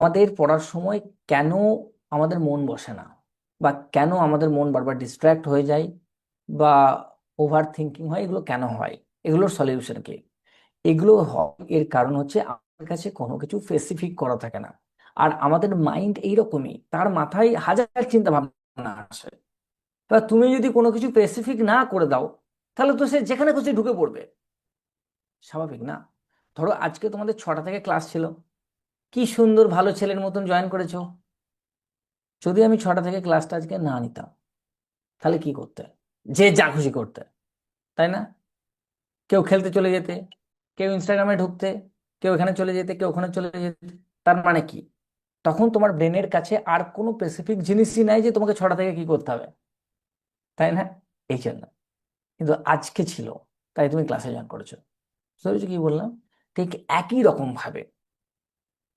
আমাদের পড়ার সময় কেন আমাদের মন বসে না? বা কেন আমাদের মন বারবার ডিস্ট্র্যাক্ট হয়ে যায়? বা ওভার থিঙ্কিং হয়? এগুলো কেন হয়? এগুলোর সলিউশন কি? এগুলো হয়, এর কারণ হচ্ছে আমাদের কাছে কোনো কিছু স্পেসিফিক করা থাকে না। আর আমাদের মাইন্ড এইরকমই, তার মাথায় হাজার চিন্তা ভাবনা আসে এবার তুমি যদি কোনো কিছু স্পেসিফিক না করে দাও, তাহলে তো সে যেখানে খুশি ঢুকে পড়বে। স্বাভাবিক না? ধরো আজকে তোমাদের ছটা থেকে ক্লাস ছিল। কি সুন্দর ভালো ছেলের মতন জয়েন করেছ। যদি আমি ছটা থেকে ক্লাসটা আজকে না নিতাম, তাহলে কি করতে? যে যা খুশি করতে, তাই না? কেউ খেলতে চলে যেতে, কেউ ইনস্টাগ্রামে ঢুকতে, কেউ এখানে চলে যেতে, কেউ ওখানে চলে যেতে, তার মানে কি? তখন তোমার ব্রেনের কাছে আর কোনো স্পেসিফিক জিনিসই নাই যে তোমাকে ছটা থেকে কি করতে হবে, তাই না? এই জন্য। কিন্তু আজকে ছিল, তাই তুমি ক্লাসে জয়েন করেছ। বুঝতে কি বললাম? ঠিক একই রকম ভাবে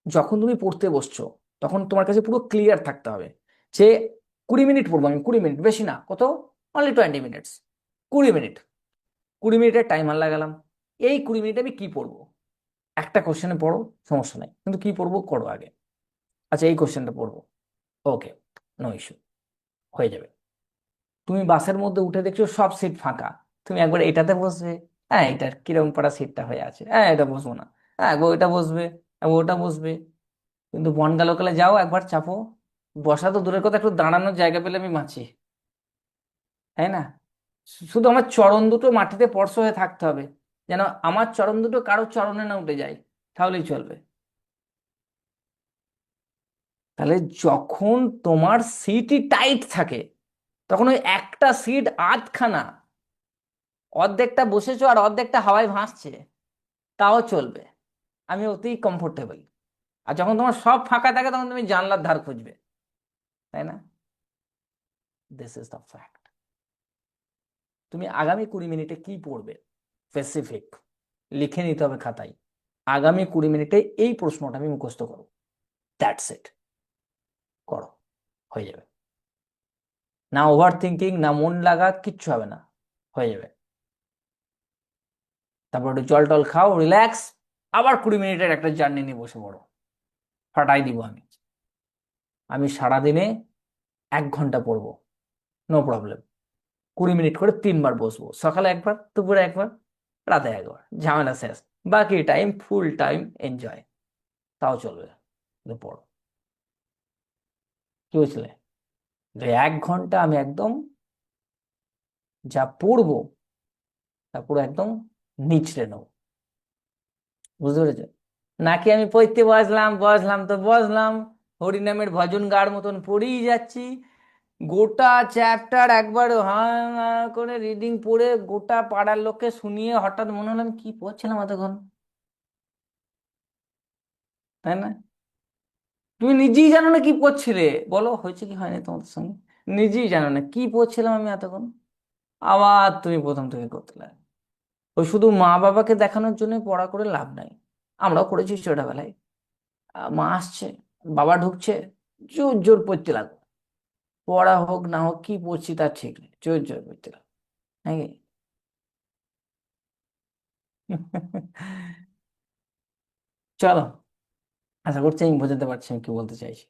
যখন তুমি পড়তে বসছো, তখন তোমার কাছে পুরো ক্লিয়ার থাকতে হবে যে কুড়ি মিনিট পড়ব আমি, কুড়ি মিনিট, বেশি না, কত? অনলি টোয়েন্টি মিনিটস কুড়ি মিনিট। কুড়ি মিনিটের টাইমার লাগালাম, এই কুড়ি মিনিটে আমি কি পড়ব? একটা কোশ্চেনে পড়ো, সমস্যা নেই, কিন্তু কি পড়ব করো আগে। আচ্ছা এই কোশ্চেনটা পড়ব ওকে নো ইস্যু হয়ে যাবে। তুমি বাসের মধ্যে উঠে দেখছ সব সিট ফাঁকা, তুমি একবার এটাতে বসবে হ্যাঁ এটা কীরকম পারা সিটটা হয়ে আছে হ্যাঁ এটা বসবো না হ্যাঁ ওইটা বসবে একবার ওটা বসবে। কিন্তু বনগা লোকালে যাও, একবার চাপো। বসা তো দূরের কথা, একটু দাঁড়ানোর জায়গা পেলে আমি বাঁচি। তাই না? শুধু আমার চরণ দুটো মাটিতে স্পর্শ হয়ে থাকতে হবে। যেন আমার চরণ দুটো কারোর চরণে না উঠে যায়। তাহলেই চলবে। তাহলে যখন তোমার সিটই টাইট থাকে, তখন ওই একটা সিট আধখানা, অর্ধেকটা বসেছো আর অর্ধেকটা হাওয়ায় ভাসছে, তাও চলবে। আমি অতি কমফোর্টেবল আর যখন তোমার সব ফাঁকা থাকে, তখন তুমি জানলার ধার খুঁজবে। তাই না? দিস ইজ দ্য ফ্যাক্ট তুমি আগামী কুড়ি মিনিটে কি পড়বে? স্পেসিফিক লিখে নিতে হবে খাতায়। আগামী কুড়ি মিনিটে এই প্রশ্নটা আমি মুখস্থ করো দ্যাটস ইট করো। হয়ে যাবে। না ওভার থিঙ্কিং না মন লাগা, কিচ্ছু হবে না। হয়ে যাবে। তারপর একটু জল টল খাও রিল্যাক্স আবার কুড়ি মিনিটের একটা জার্নি নিয়ে বসে পড়ো। ফাটাই দিব আমি। আমি সারাদিনে এক ঘণ্টা পড়ব। নো প্রবলেম কুড়ি মিনিট করে তিনবার বসবো। সকালে একবার, দুপুরে একবার, রাতে একবার। ঝামেলা শেষ। বাকি টাইম ফুল টাইম এনজয় তাও চলবে পড়ো। কি বুঝলে যে এক ঘণ্টা আমি একদম যা পড়ব, তা পুরো একদম নিচড়ে নেব। বুঝতে পেরেছ? নাকি আমি পড়তে বসলাম বসলাম তো বসলাম। হরিনামের ভজন গার মতন পড়েই যাচ্ছি। গোটা চ্যাপ্টার একবার হ্যাঁ করে রিডিং পড়ে গোটা পাড়ার লোককে শুনিয়ে হঠাৎ মনে হলো আমি কি পড়ছিলাম এতক্ষণ? তাই না? তুমি নিজেই জানো না কি পড়ছিলে? বলো, হয়েছে কি হয়নি তোমাদের সঙ্গে? নিজেই জানো না কি পড়ছিলাম আমি এতক্ষণ? আবার তুমি প্রথম থেকে করতে লাগে ওই শুধু মা বাবাকে দেখানোর জন্য পড়া করে লাভ নাই। আমরাও করেছি ছোটবেলায়। মা আসছে, বাবা ঢুকছে, জোর জোর পড়তে লাগো পড়া হোক না হোক, কি পড়ছি তার ঠিক নেই, জোর জোর পড়তে লাগো নাকি? চলো, আশা করছি আমি বোঝাতে পারছি আমি কি বলতে চাইছি।